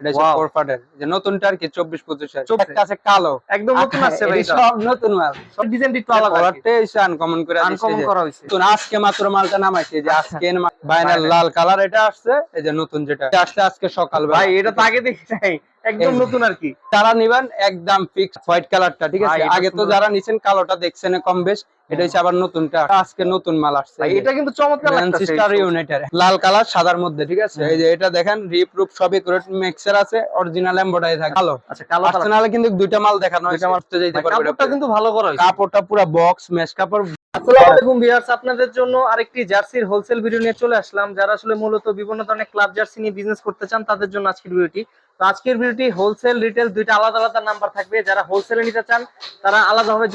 এটা হচ্ছে ফোর পার্টের যে নতুনটা আর কি চব্বিশ পঁচিশ। চব্বিশ। একটা আছে কালো। একদম নতুন আসছে ভাই সব নতুন মাল। সব ডিজাইন একটু আলাদা কালারটা এসে আনকমন করে আনকমন করা হয়েছে। নতুন আজকে মাত্র মালটা নামাইছে যে আচ্ছা। আজকে লাল কালার এটা আসছে এই যে নতুন যেটা। আসছে আজকে সকাল ভাই এটা তো আগে দেখি নাই। একদম নতুন আর কি যারা নিবেন একদম ফিক্স হোয়াইট কালারটা ঠিক আছে? আগে তো যারা নিছেন কালোটা দেখছেন কম বেশ। এটা হচ্ছে আবার নতুনটা আজকে নতুন মাল আসছে। এটা কিন্তু চমৎকার ম্যানচেস্টার ইউনাইটেড লাল কালার সাদার মধ্যে ঠিক আছে? এই যে এটা দেখেন রিপ্রুফ রূপ সবই করে মিক্সার আছে অরিজিনাল এমবডারি থাকে ভালো আচ্ছা কালো কিন্তু দুইটা মাল দেখানো হয়েছে। যাইতে পারবে কাপড়টা কিন্তু ভালো করা হয়েছে। কাপড়টা পুরো বক্স মেশ কাপড় আরেকটি নিয়ে চলে আসলাম। যারা আসলে মূলত বিভিন্ন ধরনের ক্লাব জার্সি নিয়ে বিজনেস করতে চান, তাদের জন্য আজকের হোলসেল রিটেল দুইটা আলাদা আলাদা নাম্বার থাকবে। যারা নিতে চান, তারা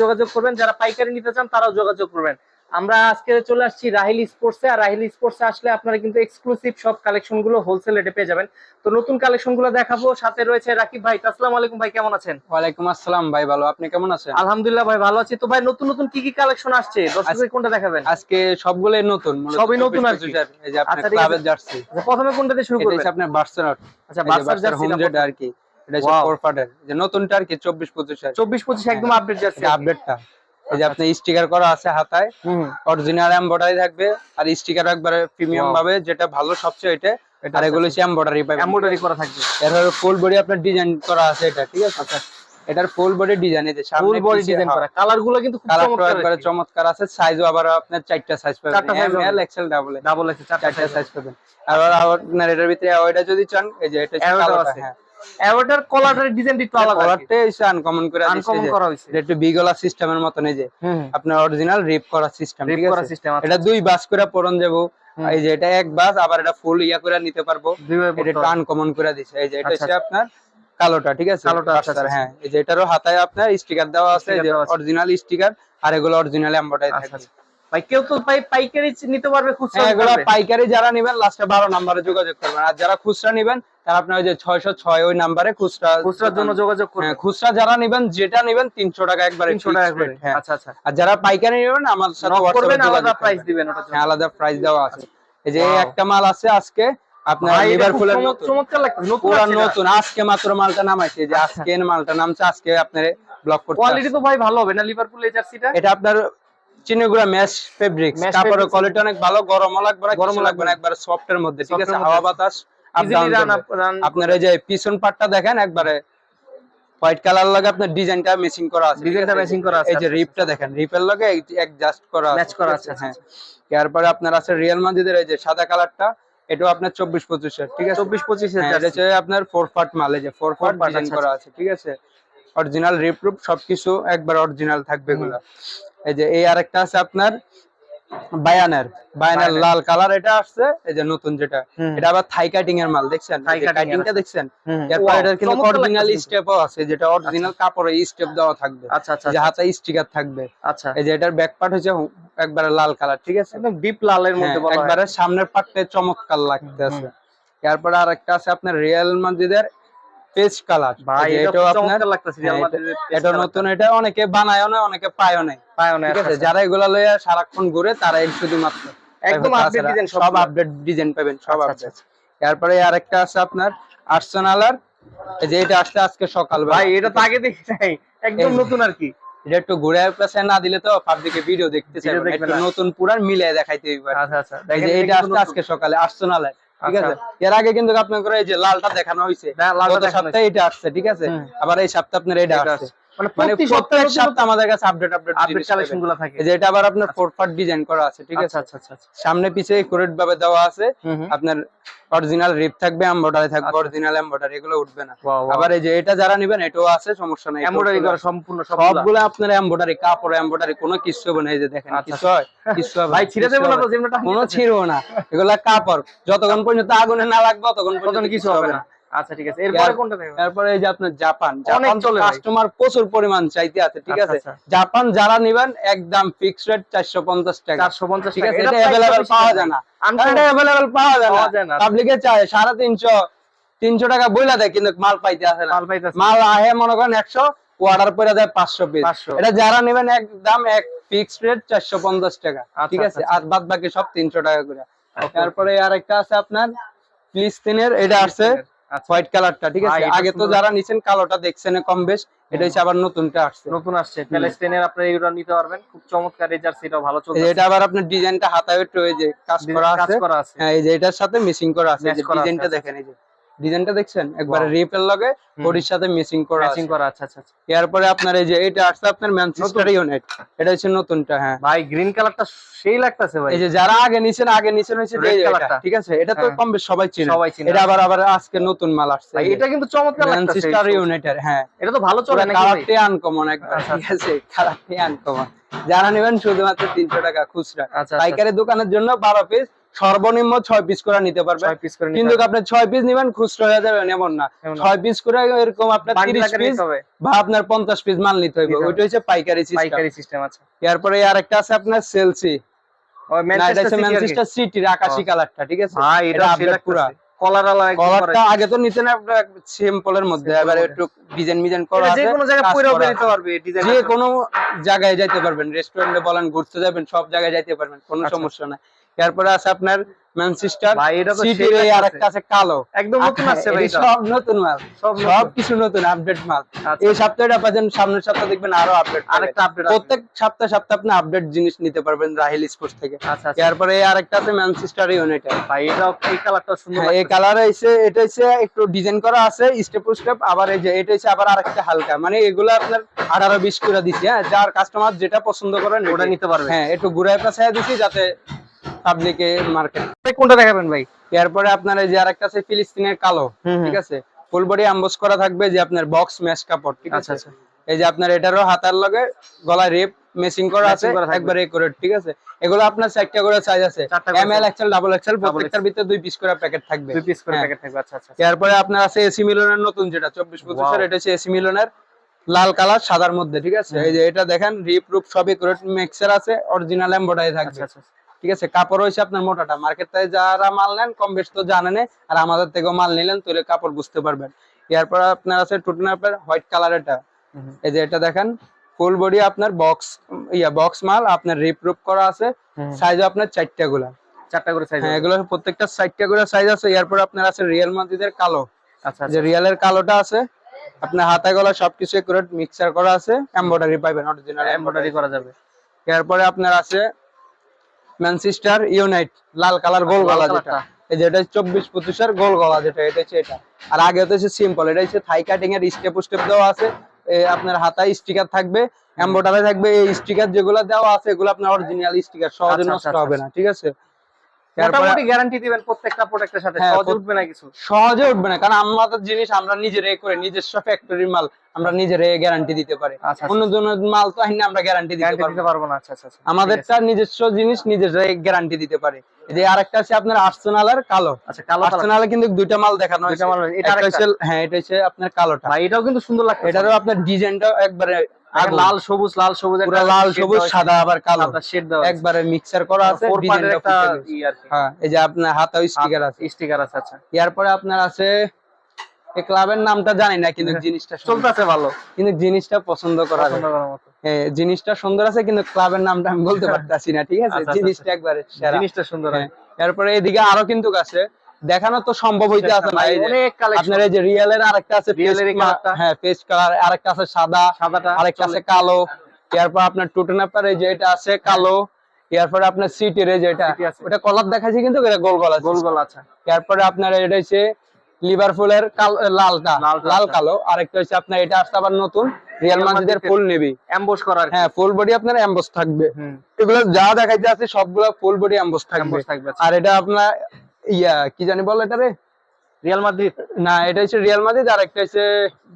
যোগাযোগ করবেন। যারা পাইকারি নিতে চান, তারাও যোগাযোগ করবেন। আমরা আজকে চলে আসছি রাহিল স্পোর্টসে আর রাহিল স্পোর্টসে আসলে আপনারা কিন্তু এক্সক্লুসিভ সব কালেকশনগুলো হোলসেল রেটে পেয়ে যাবেন। তো নতুন কালেকশনগুলো দেখাবো সাথে রয়েছে রাকিব ভাই। আসসালামু আলাইকুম ভাই কেমন আছেন? ওয়ালাইকুম আসসালাম ভাই ভালো। আপনি কেমন আছেন? আলহামদুলিল্লাহ ভাই ভালো আছি। তো ভাই নতুন নতুন কি কি কালেকশন আসছে? দর্শকদের কোনটা দেখাবেন? আজকে সবগুলোই নতুন সবই নতুন 24 আর এই যে আপনার আচ্ছা, ক্লাবের জার্সি আচ্ছা, প্রথমে কোনটা দিয়ে শুরু এটা করবেন? হচ্ছে আপনার বার্সেলট আচ্ছা বার্সার জার্সি যেটা আর কি। এটা হচ্ছে. ফোর যে নতুনটা আর কি 24 25 এর 24 25 একদম আপডেট জার্সি এটা আপডেটটা এই যে আপনি স্টিকার করা আছে হাতায় অরিজিনাল এমবডারি থাকবে আর স্টিকার একবারে প্রিমিয়াম. ভাবে যেটা ভালো সবচেয়ে এটা আর এগুলো হচ্ছে এমবডারি পাবেন এমব্রয়ডারি করা থাকবে। এর ফুল বডি আপনার ডিজাইন করা আছে এটা ঠিক আছে? আচ্ছা। এটার ফুল বডি ডিজাইন এই যে সামনে ফুল বডি ডিজাইন করা। কালারগুলো কিন্তু খুব চমৎকার একবারে চমৎকার আছে সাইজও আবার আপনার চারটা সাইজ পাবেন। চারটা এল এক্সেল ডাবল ডাবল আছে চারটা সাইজ পাবেন। আবার আপনার এটার ভিতরে ওইটা যদি চান এই যে এটা হচ্ছে আছে। হ্যাঁ। কলারের ডিজাইন একটু আলাদা কালারটা এসে আনকমন করে আনকমন করা হয়েছে এটা একটু বিগলা সিস্টেমের এই যে আপনার অরিজিনাল রিপ করা সিস্টেম রেপ করা সিস্টেম আছে এটা দুই বাস করে পরন যাব। এই যে এটা এক বাস আবার এটা ফুল ইয়া করে নিতে পারব। এটা হবে। আনকমন করে দিছে। এই যে এটা আচ্ছা, হচ্ছে আপনার কালোটা ঠিক আছে? কালোটা, আচ্ছা, আচ্ছা, হ্যাঁ। এই যে এটারও হাতায় আপনার স্টিকার দেওয়া আছে অরিজিনাল স্টিকার আর এগুলো অরিজিনাল আচ্ছা, থাকবে। আচ্ছা। ভাই কেউ তো ভাই পাইকারি নিতে পারবে খুচরা হ্যাঁ এগুলো পাইকারি যারা নেবেন লাস্টে নাম্বারে যোগাযোগ করবেন। আর যারা খুচরা নেবেন তারা আপনার যে ছয়শো ছয় ওই নাম্বারে খুচরা খুচরার জন্য যোগাযোগ করবে হ্যাঁ খুচরা যারা নেবেন যেটা নেবেন তিনশো টাকা একবারে 300 টাকা rate, হ্যাঁ। আচ্ছা আচ্ছা। আর যারা পাইকারি নেবেন আমার সাথে করবেন আলাদা প্রাইস দিবেন জন্য। আলাদা প্রাইস দেওয়া আছে। এই যে একটা মাল আছে আজকে আপনার লিভারপুলের নতুন। চমৎকার লাগছে নতুন পুরা আছে এটা। নতুন আজকে মাত্র মালটা নামাইছে যে। আজকে মালটা নামছে আজকে আপনার ব্লক করতে কোয়ালিটি তো ভাই ভালো হবে না লিভারপুল এই জার্সিটা এটা আপনার চিনিগুড়া ম্যাশ Mesh কাপড়ের। কোয়ালিটি অনেক ভালো গরমও লাগবে না গরমও লাগবে না। একবার সফট এর মধ্যে ঠিক আছে? হাওয়া বাতাস আপনার এই যে পিছন পার্টটা দেখেন একবারে হোয়াইট কালার লাগে আপনার ডিজাইনটা ম্যাচিং করা আছে ডিজাইনটা আছে? ম্যাচিং করা আছে এই যে রিপটা দেখেন রিপের লগে অ্যাডজাস্ট করা ম্যাচ করা আছে হ্যাঁ এরপরে আপনার আছে রিয়াল মাদ্রিদের এই যে সাদা কালারটা এটাও আপনার চব্বিশ পঁচিশের ঠিক আছে? 24 25 এর হ্যাঁ, আপনার ফোর পার্ট মাল এই যে ফোর পার্ট ডিজাইন আচ্ছা, করা আছে ঠিক আছে? অরিজিনাল রিপ্রুফ সবকিছু একবার অরিজিনাল থাকবে। এগুলা। এই যে এই আরেকটা আছে আপনার বায়ানের। বায়ানের। লাল কালার এটা আসছে এই যে নতুন যেটা। এটা আবার থাই কাটিং এর মাল দেখছেন? কাটিংটা। দেখছেন। এরপর এটার কিন্তু অরিজিনাল। স্টেপও আছে যেটা অরিজিনাল কাপড়ে স্টেপ দেওয়া থাকবে। আচ্ছা আচ্ছা যে আচ্ছা, হাতে স্টিকার থাকবে। আচ্ছা। এই যে এটার ব্যাক পার্ট হচ্ছে একবারে লাল কালার ঠিক আছে? একদম ডিপ লালের মধ্যে হ্যাঁ, বলা একবারে সামনের পার্টে চমৎকার লাগতেছে। এরপরে আরেকটা আছে আপনার রিয়াল মাদ্রিদের পেস্ট কালার। ভাই এটাও আপনার হ্যাঁ, এটা নতুন এটা অনেকে বানায়ও না অনেকে পায়ও না। পায়ও না ঠিক আছে যারা এগুলা লইয়া সারাক্ষণ ঘুরে তারা এই শুধুমাত্র। একদম আপডেট ডিজাইন সব আপডেট ডিজাইন পাবেন সব আচ্ছা, আপডেট এরপরে আরেকটা আছে আপনার আর্সেনালার যে এটা আসছে আজকে সকাল ভাই এটা তো আগে দেখি নাই। একদম নতুন আর কি। এটা একটু ঘুরে না দিলে তো পাবলিকে ভিডিও দেখতে না। নতুন পুরান মিলিয়ে দেখাইতে আচ্ছা আচ্ছা। এই যে এটা আসছে আজকে সকালে আর্সেনালে ঠিক আচ্ছা। আছে এর আগে কিন্তু আপনার এই যে লালটা দেখানো হয়েছে না, লালটা সপ্তাহে এটা আসছে ঠিক আছে? আবার এই সপ্তাহে আপনার এটা আসছে। মানে মানে প্রত্যেক সপ্তাহে সপ্তাহে আমাদের কাছে আপডেট আপডেট আপডেট কালেকশন থাকে। যে এটা আবার আপনার ফোর পার্ট ডিজাইন করা আছে ঠিক আছে? আচ্ছা আচ্ছা আচ্ছা আচ্ছা। সামনে পিছে একুরেট ভাবে দেওয়া আছে। আপনার অরিজিনাল রিপ থাকবে এমব্রয়ডারি থাকবে আচ্ছা। অরিজিনাল এমব্রয়ডারি এগুলো উঠবে না. আবার এই যে এটা যারা নেবেন এটাও আছে সমস্যা নাই এমব্রয়ডারি করা সম্পূর্ণ সব সবগুলো আপনার এমব্রয়ডারি কাপড় এমব্রয়ডারি কোনো কিছু হবে না এই যে দেখেন আচ্ছা। কিছু হয় কিছু হবে ভাই ছিঁড়ে দেবো না তো কোনো ছিড়বো না এগুলা কাপড়। যতক্ষণ পর্যন্ত আগুনে না লাগবে ততক্ষণ পর্যন্ত কিছু হবে না। আচ্ছা ঠিক আছে। এরপরে কোনটা দেখবেন? তারপরে এই যে আপনার জাপান জাপান চলে কাস্টমার প্রচুর পরিমাণ চাইতে আছে ঠিক আচ্ছা, আছে? আচ্ছা। জাপান যারা নিবেন একদম ফিক্সড রেট চারশো পঞ্চাশ টাকা। 450 ঠিক আছে? এটা বেশি পাওয়া যায় না। এটা অ্যাভেলেবেল পাওয়া যায় না। পাবলিকে চায় সাড়ে তিনশো তিনশো টাকা বইলা দেয় কিন্তু মাল পাইতে আসে না। মাল আহে মনে করেন একশো অর্ডার করে দেয় পাঁচশো পিস এটা যারা নেবেন একদম এক ফিক্সড রেট চারশো পঞ্চাশ টাকা। আচ্ছা, ঠিক আছে? আর বাদ বাকি সব তিনশো টাকা করে। তারপরে আরেকটা আছে আপনার ফিলিস্তিনের এটা আছে। হোয়াইট কালারটা ঠিক আছে? আগে তো। যারা নিছেন কালোটা দেখছেন কম বেশ এটা হচ্ছে আবার নতুনটা আসছে। নতুন আসছে প্যালেস্টাইনের আপনারা এগুলো নিতে পারবেন। খুব চমৎকার এই সেটা ভালো চলছে এটা আবার আপনার ডিজাইনটা হাতায় এই যে কাজ করা কাজ আছে। করা আছে। হ্যাঁ এই যে এটার সাথে মিসিং আছে। করা আছে, ডিজাইনটা আচ্ছা, দেখেন এই যে। ডিজাইনটা দেখছেন? একবারে. রিপের লগে বডির সাথে মিসিং করা আছে। ম্যাচিং করা আচ্ছা আচ্ছা আচ্ছা। এরপরে আপনার এই যে এটা আসছে আপনার ম্যানচেস্টার ইউনাইট এটা হচ্ছে নতুনটা হ্যাঁ। ভাই গ্রিন কালারটা সেই লাগতেছে ভাই। এই যে যারা আগে নিছেন আগে নিছেন হচ্ছে এটা, colourটা। ঠিক আছে? এটা তো হ্যাঁ। কম বেশ সবাই চিনে। সবাই চিনে। এটা আবার আবার আজকে নতুন মাল আসছে। ভাই এটা কিন্তু চমৎকার লাগতেছে। ম্যানচেস্টার ইউনাইটেড হ্যাঁ। এটা তো ভালো চলে নাকি কালারটি আনকমন একবার আচ্ছা, ঠিক আছে? কালারটি আনকমন যারা নেবেন শুধুমাত্র তিনশো টাকা খুচরা। আচ্ছা আচ্ছা পাইকারি দোকানের জন্য বারো পিস সর্বনিম্ন ছয় পিস করে নিতে পারবেন কিন্তু আপনি ছয় পিস নিবেন খুচরা হয়ে যাবেন এমন না। ছয় পিস করে এরকম আপনার তিরিশ পিস বা আপনার পঞ্চাশ পিস মাল নিতে হবে। ওইটা হচ্ছে পাইকারি সিস্টেম পাইকারি সিস্টেম আছে এরপরে আরেকটা আছে আপনার সেলসি ওই না এটা হচ্ছে ম্যানচেস্টার ম্যানচেস্টার সিটির আকাশি কালারটা ঠিক আছে? ভাই এটা এটা আপডেট আপডেট পুরা। কলার আলা একদম করা কলারটা আগে তো নিতেন আপনার সিম্পলের মধ্যে। এবারে একটু ডিজাইন মিজাইন করা এটা যে আছে। কোনো জায়গায় কাজ বেরোতে পারবে ডিজাইন যে কোনো জায়গায় যাইতে পারবেন। রেস্টুরেন্টে বলেন ঘুরতে যাবেন সব জায়গায় যাইতে পারবেন। কোনো আচ্ছা। সমস্যা নাই। এরপরে আছে আপনার ম্যানচেস্টার ভাই এটা তো সিটির এই আরেকটা আছে কালো। একদম নতুন আসছে ভাই সব নতুন মাল। সব কিছু নতুন আপডেট মাল। আচ্ছা। এই সপ্তাহটা পাচ্ছেন সামনের সপ্তাহ দেখবেন আরও আপডেট আরেকটা আপডেট প্রত্যেক সপ্তাহ সপ্তাহ আপনি আপডেট জিনিস নিতে পারবেন রাহিল স্পোর্টস থেকে। আচ্ছা আচ্ছা। এরপরে এই আরেকটা আছে ম্যানচেস্টার ইউনাইটেড ভাই এটাও এই কালারটা সুন্দর হ্যাঁ, এই কালার হইছে এটা হচ্ছে একটু ডিজাইন করা আছে স্টেপ টু স্টেপ আবার এই যে এটা হচ্ছে আবার আরেকটা হালকা। মানে এগুলো আপনার আঠারো বিশ করে দিচ্ছি হ্যাঁ যার কাস্টমার যেটা পছন্দ করেন ওটা নিতে পারবে। হ্যাঁ একটু ঘুরায় পেছায় দিচ্ছি যাতে পাবলিকে মার্কেট কোনটা দেখাবেন ভাই? এরপরে আপনার এই যে আরেকটা আছে ফিলিস্তিনের কালো। ঠিক আছে? ফুল বডি অ্যাম্বস করা থাকবে যে আপনার বক্স কাপড় ঠিক আচ্ছা আছে? আচ্ছা। এই যে আপনার এটারও হাতার লগে গলায় রেপ মেসিং করা আছে করা। একুরেট ঠিক আছে? এগুলো আপনার চারটা করে সাইজ আছে। M L XL double XL প্রত্যেকটার ভিতরে দুই পিস করে প্যাকেট থাকবে। দুই পিস করে। প্যাকেট থাকবে। আচ্ছা আচ্ছা এরপরে আপনার আছে এসি মিলনের নতুন যেটা চব্বিশ পঁচিশের Wow. এটা হচ্ছে এসি মিলনের লাল কালার সাদার মধ্যে ঠিক আছে? এই যে এটা দেখেন রিপ রূপ সবই একুরেট মিক্সার আছে অরিজিনাল এমবডাই থাকবে। আচ্ছা আচ্ছা। ঠিক আছে? কাপড় হয়েছে আপনার মোটাটা। মার্কেট থেকে যারা মাল নেন কম বেশ তো জানেন আর আমাদের থেকেও মাল নিলেন তাহলে কাপড় বুঝতে পারবেন। এরপর আপনার আছে টুটন আপনার হোয়াইট কালার এটা। এই যে এটা দেখেন ফুল বডি আপনার বক্স ইয়া বক্স মাল আপনার রিপ রূপ করা আছে সাইজ আপনার চারটা গুলা। চারটা করে সাইজ হ্যাঁ এগুলো প্রত্যেকটা চারটা করে সাইজ আছে। এরপর আপনার আছে রিয়েল মাদ্রিদের কালো। আচ্ছা যে আচ্ছা রিয়েলের কালোটা আছে আপনার হাতে গলা সবকিছু একুরেট মিক্সার করা আছে এমব্রয়ডারি পাইবেন অরিজিনাল এমব্রয়ডারি করা যাবে। এরপরে আপনার আছে ম্যানচেস্টার ইউনাইট লাল কালার গোল গলা যেটা। এই যেটা চব্বিশ পঁচিশের গোল গলা যেটা এটা হচ্ছে এটা। আর আগে হচ্ছে সিম্পল এটা হচ্ছে থাই কাটিং এর স্টেপ স্টেপ দেওয়া আছে। আপনার হাতায় স্টিকার থাকবে এমব্রয়ডারি থাকবে এই স্টিকার যেগুলো দেওয়া আছে এগুলো আপনার অরিজিনাল স্টিকার সহজে আচ্ছা, নষ্ট আচ্ছা, হবে না ঠিক আছে? মোটামুটি গ্যারান্টি দিবেন প্রত্যেকটা প্রোডাক্টের সাথে। হ্যাঁ, সহজে উঠবে না কিছু। সহজে উঠবে না কারণ আমাদের জিনিস আমরা করে নিজস্ব ফ্যাক্টরির মাল আমরা গ্যারান্টি দিতে পারি। আচ্ছা অন্য জনের মাল তো আইনে আমরা গ্যারান্টি দিতে পারব। না। আচ্ছা আচ্ছা আচ্ছা, আমাদেরটা নিজস্ব জিনিস নিজেরাই গ্যারান্টি দিতে পারে। এই যে আরেকটা আছে আপনার আর্সেনালের কালো। আচ্ছা কালো আর্সেনালে কিন্তু দুইটা মাল দেখানো হয়েছে। এটা হ্যাঁ এটা হচ্ছে আপনার কালোটা। এটাও কিন্তু সুন্দর লাগছে এটারও আপনার ডিজাইনটা একবারে। লাল সবুজ লাল সবুজ পুরো লাল সবুজ সাদা আবার কালো। শেড দেওয়া একবারে মিক্সার করা আছে ফোর পার্টের একটা ই আর কি। হ্যাঁ এই যে আপনার হাতাও স্টিকার আছে। স্টিকার আছে আচ্ছা। এরপরে আপনার আছে এই ক্লাবের নামটা জানি না কিন্তু জিনিসটা সুন্দর। চলতেছে ভালো। কিন্তু জিনিসটা পছন্দ করা হ্যাঁ, জিনিসটা সুন্দর আছে কিন্তু ক্লাবের নামটা আমি বলতে পারতাছি না ঠিক আছে? আচ্ছা, আচ্ছা, জিনিসটা একবারে জিনিসটা সুন্দর হ্যাঁ, এরপরে এদিকে আরও কিন্তু আছে দেখানো তো সম্ভব হইতে আছে না অনেক আপনার এই যে রিয়েলের আরেকটা আছে এর হ্যাঁ পেস্ট কালার আরেকটা আছে সাদা সাদাটা আরেকটা আছে কালো। এরপর আপনার টুটেনাপার এই যে এটা আছে কালো। এরপরে আপনার সিটির এই যে এটা আছে। ওটা কলার দেখাচ্ছি কিন্তু এটা গোল গলা গোল গোল আচ্ছা এরপরে আপনার এটা হচ্ছে লিভারপুলের লালটা লালটা, লাল আচ্ছা। কালো। আরেকটা হচ্ছে আপনার এটা আসছে আবার নতুন রিয়াল মাদ্রিদের ফুল নেভি এমবস করা আর কি। হ্যাঁ ফুল বডি আপনার এমবস থাকবে। এগুলো যা দেখাইতে আছে সবগুলো ফুল বডি এমবস থাকবে। এমবস থাকবে আচ্ছা। আর এটা আপনার ইয়া কি জানি বল এটা রে? Real Madrid. না এটা হচ্ছে রিয়াল মাদ্রিদ আর একটা হচ্ছে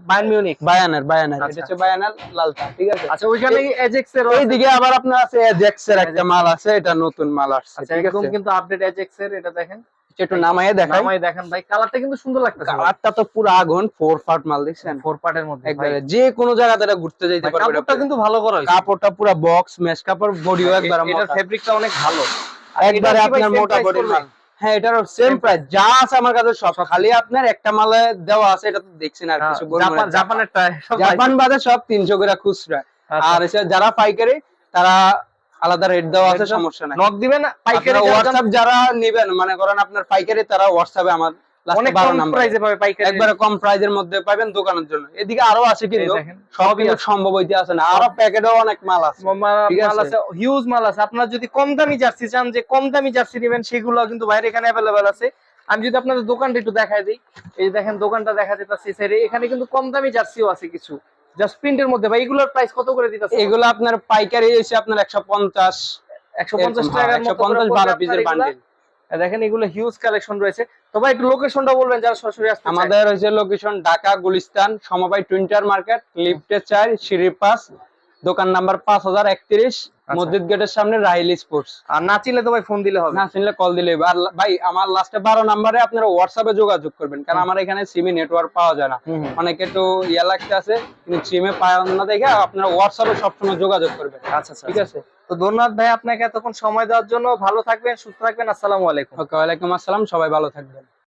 বায়ার্ন মিউনিক বায়ানের বায়ানের আচ্ছা। এটা হচ্ছে বায়ানের লালটা ঠিক আছে? আচ্ছা ওইখানে এজেক্স এর এইদিকে আবার আপনার আছে এজেক্স এর একটা মাল আছে এটা নতুন মাল আসছে আচ্ছা একদম কিন্তু আপডেট এজেক্স এর এটা দেখেন। একটু নামাইয়ে দেখাই। নামাই দেখেন ভাই কালারটা কিন্তু সুন্দর লাগতেছে কালারটা তো পুরো আগুন ফোর পার্ট মাল দেখছেন? ফোর পার্টের মধ্যে একবারে যে কোনো জায়গাতে এটা ঘুরতে যাইতে পারবে কাপড়টা কিন্তু ভালো করা হয়েছে। কাপড়টা পুরো বক্স মেশ কাপড় বডিও একবার মোটা। ফেব্রিকটা অনেক ভালো। একবারে এটা আপনার মোটা বডি মাল। হ্যাঁ এটার সেম প্রাইস যা আছে আমার কাছে সব। খালি আপনার একটা মালে দেওয়া আছে এটা তো দেখছেন আর হ্যাঁ, কিছু জাপানের জাপান বাজার সব জাপান বাদে সব তিনশো করে খুচরা। আচ্ছা। আর যারা পাইকারি তারা আলাদা রেট দেওয়া আছে সমস্যা নাই। নক দিবেন পাইকারি হোয়াটসঅ্যাপ যারা নেবেন মনে করেন আপনার পাইকারি তারা হোয়াটসঅ্যাপে আমার অনেক কম প্রাইসে পাবে পাইকারি একবারে কম প্রাইজের মধ্যে পাবেন দোকানের জন্য। এদিকে আরও আছে কিন্তু সব কিন্তু সম্ভব হইতে আছে না। আরও প্যাকেটেও অনেক মাল আছে। মাল আছে। আছে হিউজ মাল আছে। আপনার যদি কম দামি জার্সি চান যে কম দামি জার্সি নেবেন সেগুলো কিন্তু বাইরে এখানে আছে। আমি যদি আপনাদের দোকানটা একটু দেখাই দিই। এই যে দেখেন দোকানটা দেখা যেতেছে সাইডে এখানে কিন্তু কম দামি জার্সিও আছে কিছু। জাস্ট প্রিন্টের মধ্যে। এগুলোর প্রাইস কত করে দিতেছে? এগুলো আপনার পাইকারি এসে আপনার একশো পঞ্চাশ। একশো পঞ্চাশ টাকার একশো মতো করে পঞ্চাশ পড়বে বারো আপনার পিসের এগুলা। বান্ডিল দেখেন এগুলো হিউজ কালেকশন রয়েছে। তো ভাই, একটু লোকেশনটা বলবেন যারা সরাসরি আসতে আমাদের হচ্ছে লোকেশন ঢাকা, গুলিস্তান, সমবায় টুইন্টার মার্কেট লিফটে চার সিঁড়ি পাঁচ দোকান নাম্বার পাঁচ হাজার একত্রিশ আচ্ছা। মসজিদ গেটের সামনে রাহিল স্পোর্টস। আর না চিনলে তো ভাই ফোন দিলে হবে। না শুনলে কল দিলে আর ভাই আমার লাস্টে বারো নাম্বারে আপনারা হোয়াটসঅ্যাপে যোগাযোগ করবেন কারণ আমার এখানে সিমি নেটওয়ার্ক পাওয়া যায় না। অনেকে তো ইয়া লাগতে আছে কিন্তু সিমে পাওয়া না দেখে আপনারা হোয়াটসঅ্যাপে সবসময় যোগাযোগ করবেন। আচ্ছা আচ্ছা ঠিক আছে? তো ধন্যবাদ ভাই আপনাকে এতক্ষণ সময় দেওয়ার জন্য। ভালো থাকবেন সুস্থ থাকবেন। আসসালামু আলাইকুম। ওকে ওয়ালাইকুম আসসালাম। সবাই ভালো থাকবেন।